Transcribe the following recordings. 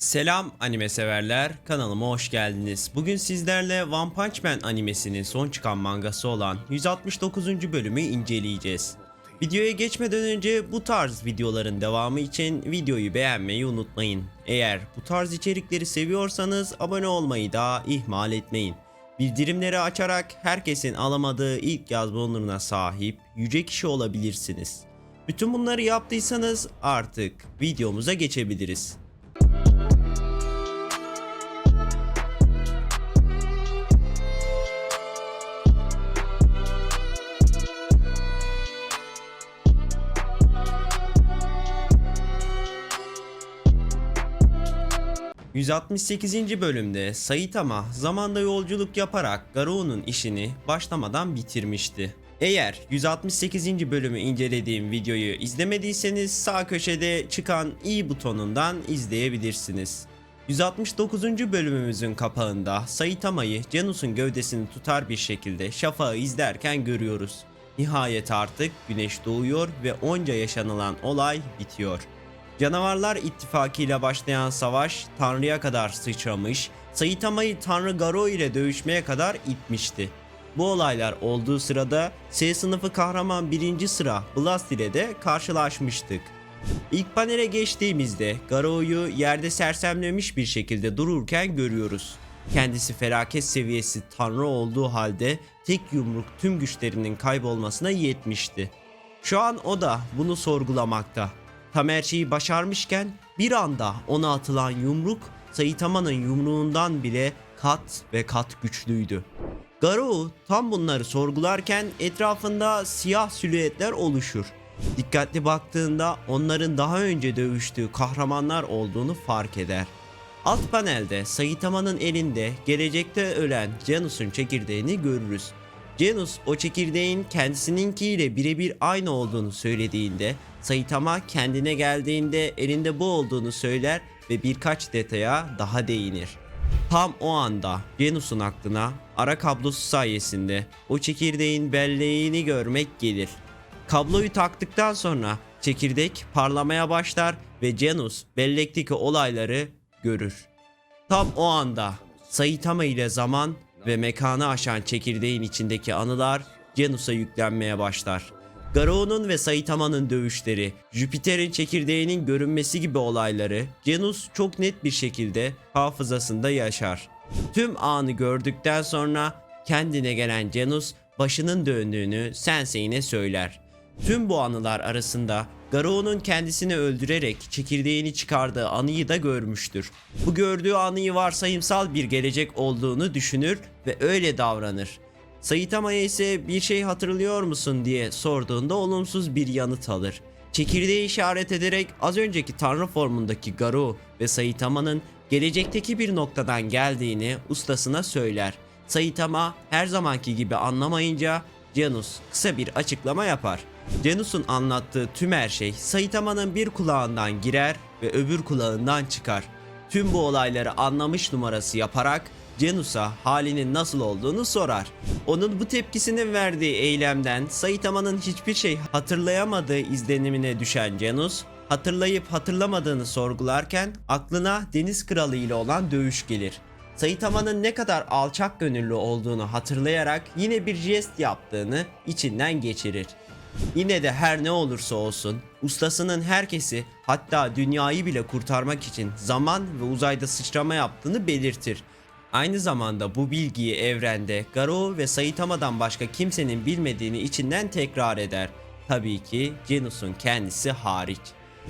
Selam anime severler, kanalıma hoş geldiniz. Bugün sizlerle One Punch Man animesinin son çıkan mangası olan 169. bölümü inceleyeceğiz. Videoya geçmeden önce bu tarz videoların devamı için videoyu beğenmeyi unutmayın. Eğer bu tarz içerikleri seviyorsanız abone olmayı da ihmal etmeyin. Bildirimleri açarak herkesin alamadığı ilk yazma onuruna sahip yüce kişi olabilirsiniz. Bütün bunları yaptıysanız artık videomuza geçebiliriz. 168. bölümde Saitama zamanda yolculuk yaparak Garou'nun işini başlamadan bitirmişti. Eğer 168. bölümü incelediğim videoyu izlemediyseniz sağ köşede çıkan i butonundan izleyebilirsiniz. 169. bölümümüzün kapağında Saitama'yı Janus'un gövdesini tutar bir şekilde şafağı izlerken görüyoruz. Nihayet artık güneş doğuyor ve onca yaşanılan olay bitiyor. Canavarlar ittifakıyla başlayan savaş Tanrı'ya kadar sıçramış, Saitama'yı Tanrı Garo ile dövüşmeye kadar itmişti. Bu olaylar olduğu sırada S sınıfı kahraman birinci sıra Blast ile de karşılaşmıştık. İlk panele geçtiğimizde Garo'yu yerde sersemlemiş bir şekilde dururken görüyoruz. Kendisi felaket seviyesi tanrı olduğu halde tek yumruk tüm güçlerinin kaybolmasına yetmişti. Şu an o da bunu sorgulamakta. Tam her şeyi başarmışken bir anda ona atılan yumruk Saitama'nın yumruğundan bile kat ve kat güçlüydü. Garou tam bunları sorgularken etrafında siyah silüetler oluşur. Dikkatli baktığında onların daha önce dövüştüğü kahramanlar olduğunu fark eder. Alt panelde Saitama'nın elinde gelecekte ölen Janus'un çekirdeğini görürüz. Janus o çekirdeğin kendisininkiyle birebir aynı olduğunu söylediğinde Saitama kendine geldiğinde elinde bu olduğunu söyler ve birkaç detaya daha değinir. Tam o anda Janus'un aklına ara kablosu sayesinde o çekirdeğin belleğini görmek gelir. Kabloyu taktıktan sonra çekirdek parlamaya başlar ve Janus bellekteki olayları görür. Tam o anda Saitama ile zaman ve mekanı aşan çekirdeğin içindeki anılar Janus'a yüklenmeye başlar. Garou'nun ve Saitama'nın dövüşleri, Jüpiter'in çekirdeğinin görünmesi gibi olayları Janus çok net bir şekilde hafızasında yaşar. Tüm anı gördükten sonra kendine gelen Janus başının döndüğünü Sensei'ne söyler. Tüm bu anılar arasında Garou'nun kendisini öldürerek çekirdeğini çıkardığı anıyı da görmüştür. Bu gördüğü anıyı varsayımsal bir gelecek olduğunu düşünür ve öyle davranır. Saitama'ya ise bir şey hatırlıyor musun diye sorduğunda olumsuz bir yanıt alır. Çekirdeği işaret ederek az önceki tanrı formundaki Garou ve Saitama'nın gelecekteki bir noktadan geldiğini ustasına söyler. Saitama her zamanki gibi anlamayınca Janus kısa bir açıklama yapar. Janus'un anlattığı tüm her şey Saitama'nın bir kulağından girer ve öbür kulağından çıkar. Tüm bu olayları anlamış numarası yaparak Janus'a halinin nasıl olduğunu sorar. Onun bu tepkisinin verdiği eylemden Saitama'nın hiçbir şey hatırlayamadığı izlenimine düşen Janus, hatırlayıp hatırlamadığını sorgularken aklına Deniz Kralı ile olan dövüş gelir. Saitama'nın ne kadar alçak gönüllü olduğunu hatırlayarak yine bir jest yaptığını içinden geçirir. Yine de her ne olursa olsun ustasının herkesi hatta dünyayı bile kurtarmak için zaman ve uzayda sıçrama yaptığını belirtir. Aynı zamanda bu bilgiyi evrende Garou ve Saitama'dan başka kimsenin bilmediğini içinden tekrar eder. Tabii ki Janus'un kendisi hariç.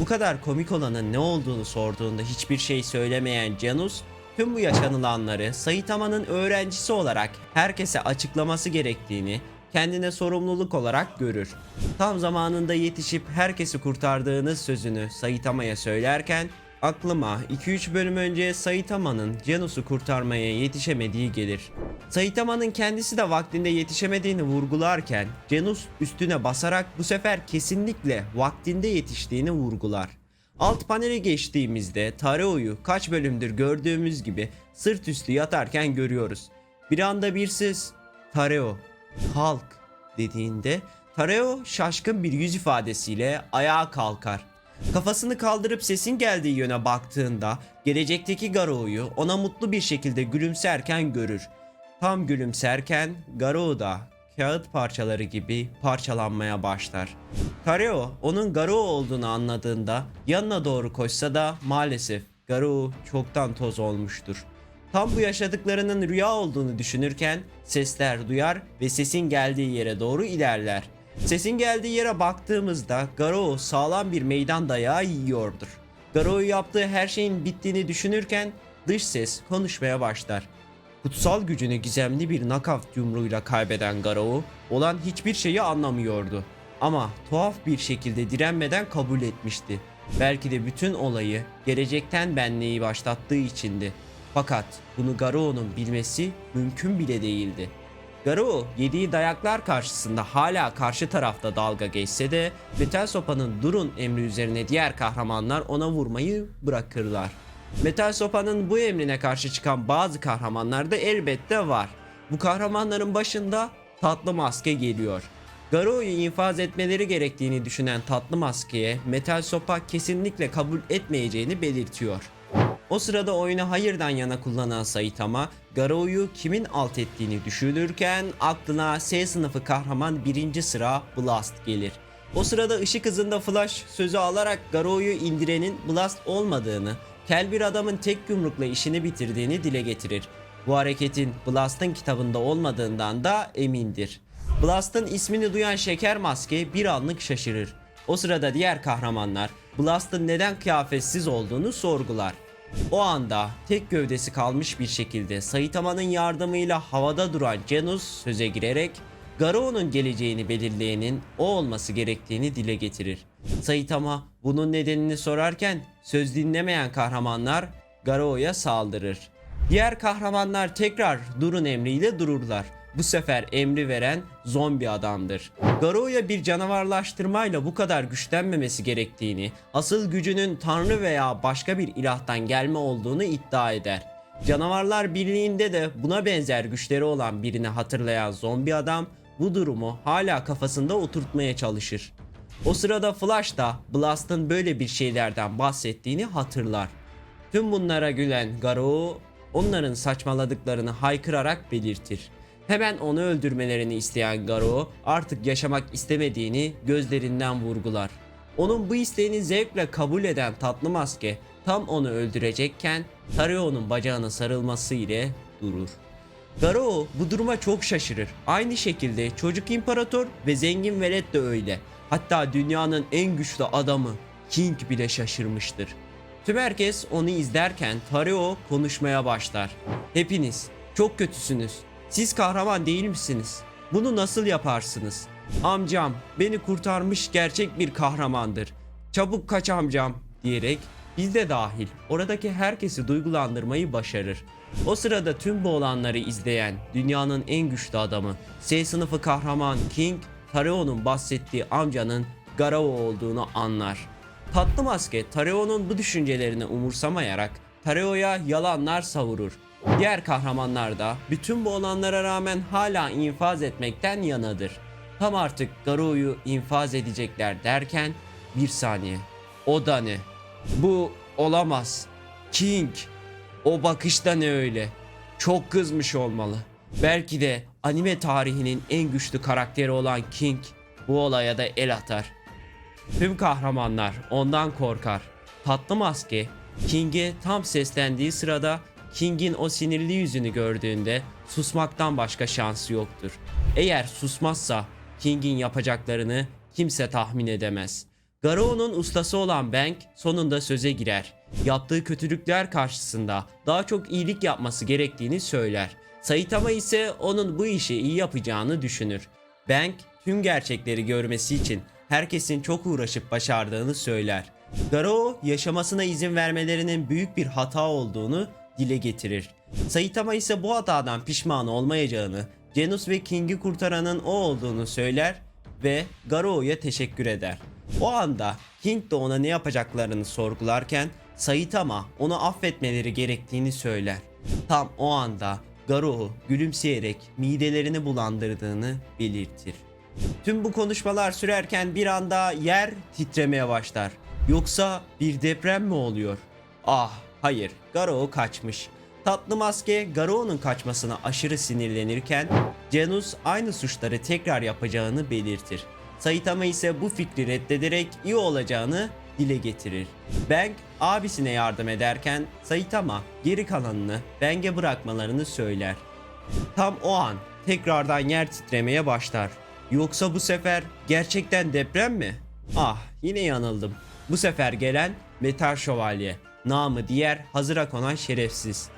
Bu kadar komik olanın ne olduğunu sorduğunda hiçbir şey söylemeyen Janus, tüm bu yaşanılanları Saitama'nın öğrencisi olarak herkese açıklaması gerektiğini kendine sorumluluk olarak görür. Tam zamanında yetişip herkesi kurtardığınız sözünü Saitama'ya söylerken aklıma 2-3 bölüm önce Saitama'nın Janus'u kurtarmaya yetişemediği gelir. Saitama'nın kendisi de vaktinde yetişemediğini vurgularken Janus üstüne basarak bu sefer kesinlikle vaktinde yetiştiğini vurgular. Alt panele geçtiğimizde Tareo'yu kaç bölümdür gördüğümüz gibi sırt üstü yatarken görüyoruz. Bir anda bir ses Tareo kalk dediğinde Tareo şaşkın bir yüz ifadesiyle ayağa kalkar. Kafasını kaldırıp sesin geldiği yöne baktığında gelecekteki Garou'yu ona mutlu bir şekilde gülümserken görür. Tam gülümserken Garou da kağıt parçaları gibi parçalanmaya başlar. Kareo onun Garou olduğunu anladığında yanına doğru koşsa da maalesef Garou çoktan toz olmuştur. Tam bu yaşadıklarının rüya olduğunu düşünürken sesler duyar ve sesin geldiği yere doğru ilerler. Sesin geldiği yere baktığımızda Garou sağlam bir meydan dayağı yiyordur. Garou'yu yaptığı her şeyin bittiğini düşünürken dış ses konuşmaya başlar. Kutsal gücünü gizemli bir knockout yumruğuyla kaybeden Garou olan hiçbir şeyi anlamıyordu. Ama tuhaf bir şekilde direnmeden kabul etmişti. Belki de bütün olayı gelecekten benliği başlattığı içindi. Fakat bunu Garou'nun bilmesi mümkün bile değildi. Garou yediği dayaklar karşısında hala karşı tarafta dalga geçse de Metal Sopa'nın durun emri üzerine diğer kahramanlar ona vurmayı bırakırlar. Metal Sopa'nın bu emrine karşı çıkan bazı kahramanlar da elbette var. Bu kahramanların başında Tatlı Maske geliyor. Garou'yu infaz etmeleri gerektiğini düşünen Tatlı Maske'ye Metal Sopa kesinlikle kabul etmeyeceğini belirtiyor. O sırada oyunu hayırdan yana kullanan Saitama, Garou'yu kimin alt ettiğini düşünürken aklına S sınıfı kahraman birinci sıra Blast gelir. O sırada ışık hızında Flash sözü alarak Garou'yu indirenin Blast olmadığını, kel bir adamın tek yumrukla işini bitirdiğini dile getirir. Bu hareketin Blast'ın kitabında olmadığından da emindir. Blast'ın ismini duyan Şeker Maske bir anlık şaşırır. O sırada diğer kahramanlar Blast'ın neden kıyafetsiz olduğunu sorgular. O anda tek gövdesi kalmış bir şekilde Saitama'nın yardımıyla havada duran Janus söze girerek Garou'nun geleceğini belirleyenin o olması gerektiğini dile getirir. Saitama bunun nedenini sorarken söz dinlemeyen kahramanlar Garou'ya saldırır. Diğer kahramanlar tekrar durun emriyle dururlar. Bu sefer emri veren zombi adamdır. Garou'ya bir canavarlaştırmayla bu kadar güçlenmemesi gerektiğini, asıl gücünün tanrı veya başka bir ilahtan gelme olduğunu iddia eder. Canavarlar Birliği'nde de buna benzer güçleri olan birini hatırlayan zombi adam bu durumu hala kafasında oturtmaya çalışır. O sırada Flash da Blast'ın böyle bir şeylerden bahsettiğini hatırlar. Tüm bunlara gülen Garou onların saçmaladıklarını haykırarak belirtir. Hemen onu öldürmelerini isteyen Garou artık yaşamak istemediğini gözlerinden vurgular. Onun bu isteğini zevkle kabul eden tatlı maske tam onu öldürecekken Tareo'nun bacağına sarılması ile durur. Garou bu duruma çok şaşırır. Aynı şekilde çocuk imparator ve zengin velet de öyle. Hatta dünyanın en güçlü adamı King bile şaşırmıştır. Tüm herkes onu izlerken Tareo konuşmaya başlar. Hepiniz çok kötüsünüz. Siz kahraman değil misiniz? Bunu nasıl yaparsınız? Amcam beni kurtarmış gerçek bir kahramandır. Çabuk kaç amcam diyerek biz de dahil oradaki herkesi duygulandırmayı başarır. O sırada tüm bu olanları izleyen dünyanın en güçlü adamı S sınıfı kahraman King Tareo'nun bahsettiği amcanın Garao olduğunu anlar. Tatlı maske Tareo'nun bu düşüncelerini umursamayarak Tareo'ya yalanlar savurur. Diğer kahramanlar da bütün bu olanlara rağmen hala infaz etmekten yanadır. Tam artık Garou'yu infaz edecekler derken bir saniye. O da ne? Bu olamaz. King. O bakışta ne öyle? Çok kızmış olmalı. Belki de anime tarihinin en güçlü karakteri olan King bu olaya da el atar. Tüm kahramanlar ondan korkar. Tatlı maske King'e tam seslendiği sırada King'in o sinirli yüzünü gördüğünde susmaktan başka şansı yoktur. Eğer susmazsa King'in yapacaklarını kimse tahmin edemez. Garou'nun ustası olan Bank sonunda söze girer. Yaptığı kötülükler karşısında daha çok iyilik yapması gerektiğini söyler. Saitama ise onun bu işi iyi yapacağını düşünür. Bank tüm gerçekleri görmesi için herkesin çok uğraşıp başardığını söyler. Garou yaşamasına izin vermelerinin büyük bir hata olduğunu dile getirir. Saitama ise bu hatadan pişman olmayacağını, Janus ve King'i kurtaranın o olduğunu söyler ve Garou'ya teşekkür eder. O anda King de ona ne yapacaklarını sorgularken Saitama onu affetmeleri gerektiğini söyler. Tam o anda Garou gülümseyerek midelerini bulandırdığını belirtir. Tüm bu konuşmalar sürerken bir anda yer titremeye başlar. Yoksa bir deprem mi oluyor? Ah hayır Garou kaçmış. Tatlı maske Garou'nun kaçmasına aşırı sinirlenirken Janus aynı suçları tekrar yapacağını belirtir. Saitama ise bu fikri reddederek iyi olacağını dile getirir. Bang abisine yardım ederken Saitama geri kalanını Bang'e bırakmalarını söyler. Tam o an tekrardan yer titremeye başlar. Yoksa bu sefer gerçekten deprem mi? Ah yine yanıldım. Bu sefer gelen Metal Şövalye. Namı diğer hazıra konan şerefsiz.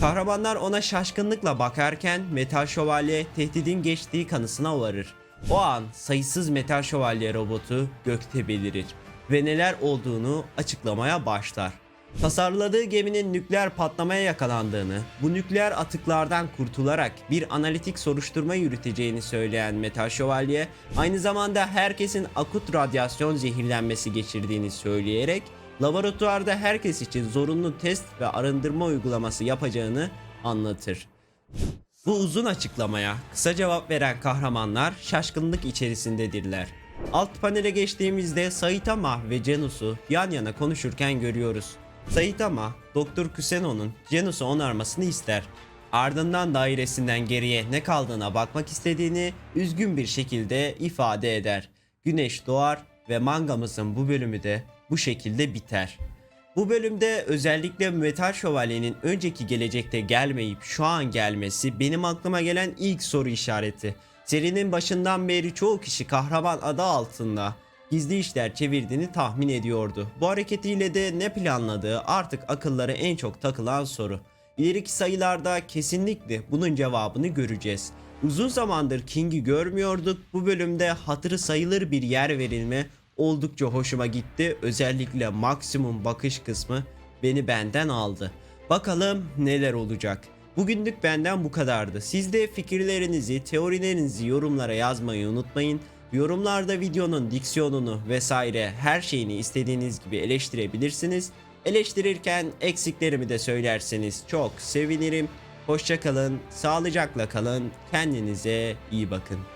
Kahramanlar ona şaşkınlıkla bakarken Metal Şövalye tehdidin geçtiği kanısına varır. O an sayısız Metal Şövalye robotu gökte belirir ve neler olduğunu açıklamaya başlar. Tasarladığı geminin nükleer patlamaya yakalandığını, bu nükleer atıklardan kurtularak bir analitik soruşturma yürüteceğini söyleyen Metal Şövalye, aynı zamanda herkesin akut radyasyon zehirlenmesi geçirdiğini söyleyerek laboratuvarda herkes için zorunlu test ve arındırma uygulaması yapacağını anlatır. Bu uzun açıklamaya kısa cevap veren kahramanlar şaşkınlık içerisindedirler. Alt panele geçtiğimizde Saitama ve Janus'u yan yana konuşurken görüyoruz. Saitama, Doktor Kuseno'nun Janus'u onarmasını ister. Ardından dairesinden geriye ne kaldığına bakmak istediğini üzgün bir şekilde ifade eder. Güneş doğar ve mangamızın bu bölümü de bu şekilde biter. Bu bölümde özellikle Metal Şövalye'nin önceki gelecekte gelmeyip şu an gelmesi benim aklıma gelen ilk soru işareti. Serinin başından beri çoğu kişi kahraman adı altında gizli işler çevirdiğini tahmin ediyordu. Bu hareketiyle de ne planladığı artık akıllara en çok takılan soru. İleriki sayılarda kesinlikle bunun cevabını göreceğiz. Uzun zamandır King'i görmüyorduk. Bu bölümde hatırı sayılır bir yer verilme oldukça hoşuma gitti. Özellikle maksimum bakış kısmı beni benden aldı. Bakalım neler olacak. Bugünlük benden bu kadardı. Siz de fikirlerinizi, teorilerinizi yorumlara yazmayı unutmayın. Yorumlarda videonun diksiyonunu vesaire her şeyini istediğiniz gibi eleştirebilirsiniz. Eleştirirken eksiklerimi de söylerseniz çok sevinirim. Hoşçakalın, sağlıcakla kalın, kendinize iyi bakın.